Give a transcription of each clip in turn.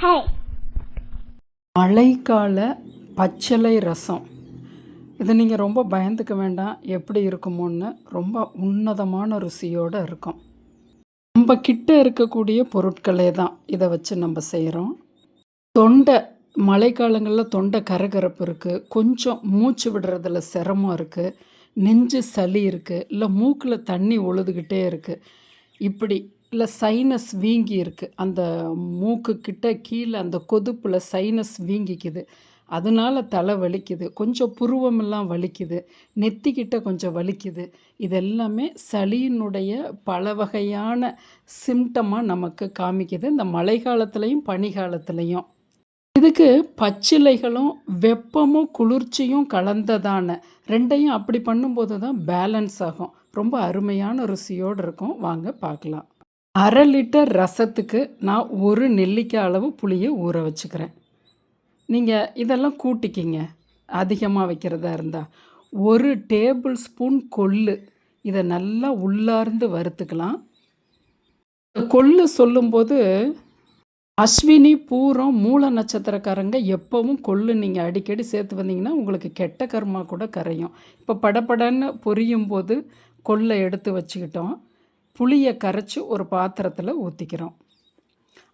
Hi மழைக்கால பச்சளை ரசம். இது நீங்கள் ரொம்ப பயந்துக்க வேண்டாம். எப்படி இருக்குமோன்னு ரொம்ப உன்னதமான ருசியோடு இருக்கும். நம்ம கிட்ட இருக்கக்கூடிய பொருட்களே தான் இதை வச்சு நம்ம செய்கிறோம் தொண்டை மழைக்காலங்களில் தொண்டை கரகரப்பு இருக்குது கொஞ்சம் மூச்சு விடுறதுல சிரமம் இருக்குது நெஞ்சு சளி இருக்குது இல்லை மூக்கில் தண்ணி ஒழுதுகிட்டே இருக்குது இப்படி இல்லை சைனஸ் வீங்கி இருக்குது அந்த மூக்கு கிட்ட கீழே அந்த கொதுப்பில் சைனஸ் வீங்கிக்குது. அதனால தலை வலிக்குது. கொஞ்சம் புருவமெல்லாம் வலிக்குது. நெத்திக்கிட்ட கொஞ்சம் வலிக்குது. இதெல்லாமே சளியினுடைய பல வகையான சிம்டமாக நமக்கு காமிக்குது. இந்த மழை காலத்துலேயும் பனி காலத்துலேயும். இதுக்கு பச்சிலைகளும் வெப்பமும் குளிர்ச்சியும் கலந்ததான ரெண்டையும் அப்படி பண்ணும்போது தான் பேலன்ஸ் ஆகும். ரொம்ப அருமையான ருசியோடு இருக்கும். வாங்க பார்க்கலாம். அரை லிட்டர் ரசத்துக்கு நான் ஒரு நெல்லிக்காய் அளவு புளியை ஊற வச்சுக்கிறேன். நீங்கள் இதெல்லாம் கூட்டிக்கிங்க. அதிகமாக வைக்கிறதா இருந்தால் ஒரு டேபிள் ஸ்பூன் கொள்ளு. இதை நல்லா உள்ளார்ந்து வறுத்துக்கலாம். கொள்ளு சொல்லும்போது அஸ்வினி பூரம் மூல நட்சத்திரக்காரங்க எப்போவும் கொள்ளு நீங்கள் அடிக்கடி சேர்த்து வந்தீங்கன்னா உங்களுக்கு கெட்ட கர்மா கூட கரையும். இப்போ படபடன்னு பொரியும் போது கொள்ளை எடுத்து வச்சுக்கிட்டோம். புளியை கரைச்சி ஒரு பாத்திரத்தில் ஊற்றிக்கிறோம்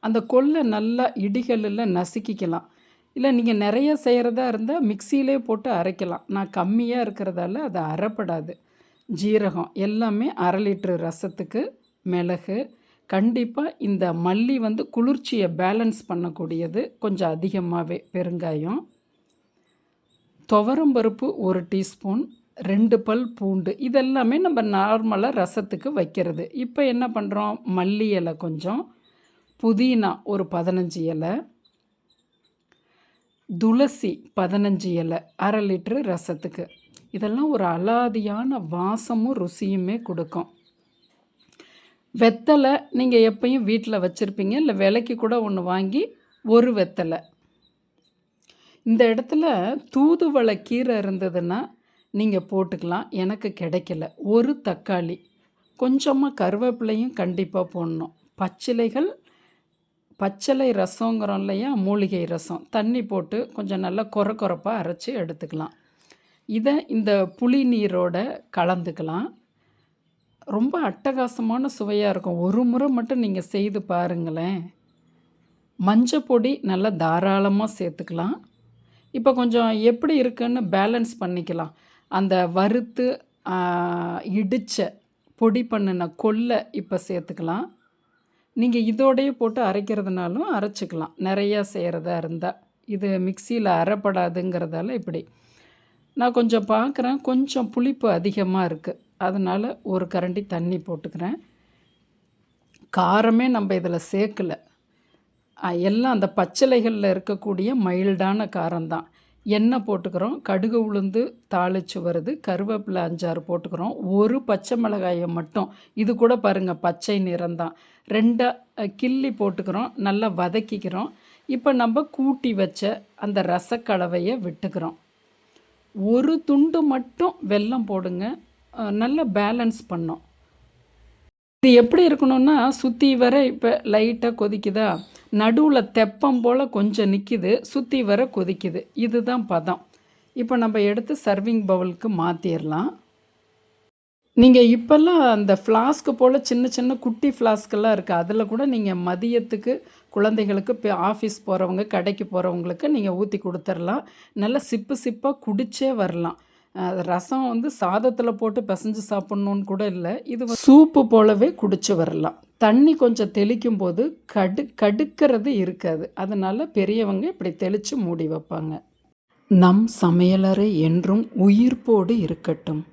அந்த கொள்ளை நல்லா இடிகளில் நசுக்கிக்கலாம். இல்லை நீங்கள் நிறைய செய்கிறதா இருந்தால் மிக்சியிலே போட்டு அரைக்கலாம். நான் கம்மியாக இருக்கிறதால அது அரைப்படாது. ஜீரகம் எல்லாமே அரை லிட்ரு ரசத்துக்கு மிளகு கண்டிப்பாக இந்த மல்லி வந்து குளிர்ச்சியை பேலன்ஸ் பண்ணக்கூடியது. கொஞ்சம் அதிகமாகவே பெருங்காயம். துவரம்பருப்பு ஒரு டீஸ்பூன். ரெண்டு பல் பூண்டு இதெல்லாமே நம்ம நார்மலாக ரசத்துக்கு வைக்கிறது. இப்போ என்ன பண்ணுறோம் மல்லி இலை கொஞ்சம் புதினா ஒரு பதினஞ்சு இலை துளசி பதினஞ்சு இலை அரை லிட்ரு ரசத்துக்கு. இதெல்லாம் ஒரு அலாதியான வாசமும் ருசியுமே கொடுக்கும். வெத்தலை நீங்கள் எப்பயும் வீட்டில் வச்சுருப்பீங்க இல்லை விலைக்கு கூட ஒன்று வாங்கி ஒரு வெத்தலை. இந்த இடத்துல தூதுவளை கீரை இருந்ததுன்னா நீங்கள் போட்டுக்கலாம். எனக்கு கிடைக்கல. ஒரு தக்காளி. கொஞ்சமாக கருவேப்பிலையும் கண்டிப்பாக போடணும். பச்சிலைகள் பச்சிலை ரசங்கிறோம் இல்லையா? மூலிகை ரசம். தண்ணி போட்டு கொஞ்சம் நல்லா கொர கொரப்பாக அரைச்சி எடுத்துக்கலாம். இதை இந்த புளி நீரோட கலந்துக்கலாம். ரொம்ப அட்டகாசமான சுவையாக இருக்கும். ஒரு முறை மட்டும் நீங்கள் செய்து பாருங்களேன். மஞ்சள் பொடி நல்லா தாராளமாக சேர்த்துக்கலாம். இப்போ கொஞ்சம் எப்படி இருக்குன்னு பேலன்ஸ் பண்ணிக்கலாம். அந்த வறுத்து இடித்த பொடி பண்ணின கொல்லை இப்போ சேர்த்துக்கலாம். நீங்கள் இதோடையே போட்டு அரைக்கிறதுனாலும் அரைச்சிக்கலாம். நிறையா செய்கிறதா இருந்தால் இது மிக்சியில் அரைப்படாதுங்கிறதால இப்படி. நான் கொஞ்சம் பார்க்குறேன் கொஞ்சம் புளிப்பு அதிகமாக இருக்குது அதனால் ஒரு கரண்டி தண்ணி போட்டுக்கிறேன். காரமே நம்ம இதில் சேர்க்கலை. எல்லாம் அந்த பச்சிலைகளில் இருக்கக்கூடிய மைல்டான காரம்தான். எண்ணெய் போட்டுக்கிறோம். கடுகு உளுந்து தாளித்து வருது. கருவேப்பிலை அஞ்சாறு போட்டுக்கிறோம். ஒரு பச்சை மிளகாயை மட்டும். இது கூட பாருங்கள் பச்சை நிறம்தான். ரெண்டாக கிள்ளி போட்டுக்கிறோம். நல்லா வதக்கிக்கிறோம். இப்போ நம்ம கூட்டி வச்ச அந்த ரசக்கலவையை விட்டுக்கிறோம். ஒரு துண்டு மட்டும் வெல்லம் போடுங்க. நல்லா பேலன்ஸ் பண்ணோம். இது எப்படி இருக்கணும்னா சுற்றி வர இப்போ லைட்டாக கொதிக்குதா? நடுவில் தெப்பம் போல் கொஞ்சம் நிற்கிது சுற்றி வர கொதிக்குது. இதுதான் பதம். இப்போ நம்ம எடுத்து சர்விங் பவுலுக்கு மாற்றிடலாம் நீங்கள் இப்போல்லாம் அந்த ஃப்ளாஸ்க்கு போல் சின்ன சின்ன குட்டி ஃப்ளாஸ்கெல்லாம் இருக்குது அதில் கூட நீங்கள் மதியத்துக்கு குழந்தைகளுக்கு இப்போ ஆஃபீஸ் போகிறவங்க கடைக்கு போகிறவங்களுக்கு நீங்கள் ஊற்றி கொடுத்துர்லாம். நல்லா சிப்பு சிப்பாக குடிச்சே வரலாம். ரசம் வந்து சாதத்தில் போட்டு பிசைஞ்சு சாப்பிட்ணுன்னு கூட இல்லை. இது சூப்பு போலவே குடிச்சு வரலாம். தண்ணி கொஞ்சம் தெளிக்கும் போது கடு கடுக்கிறது இருக்காது. அதனால் பெரியவங்க இப்படி தெளித்து மூடி வைப்பாங்க. நம் சமையலறை என்றும் உயிர்ப்போடு இருக்கட்டும்.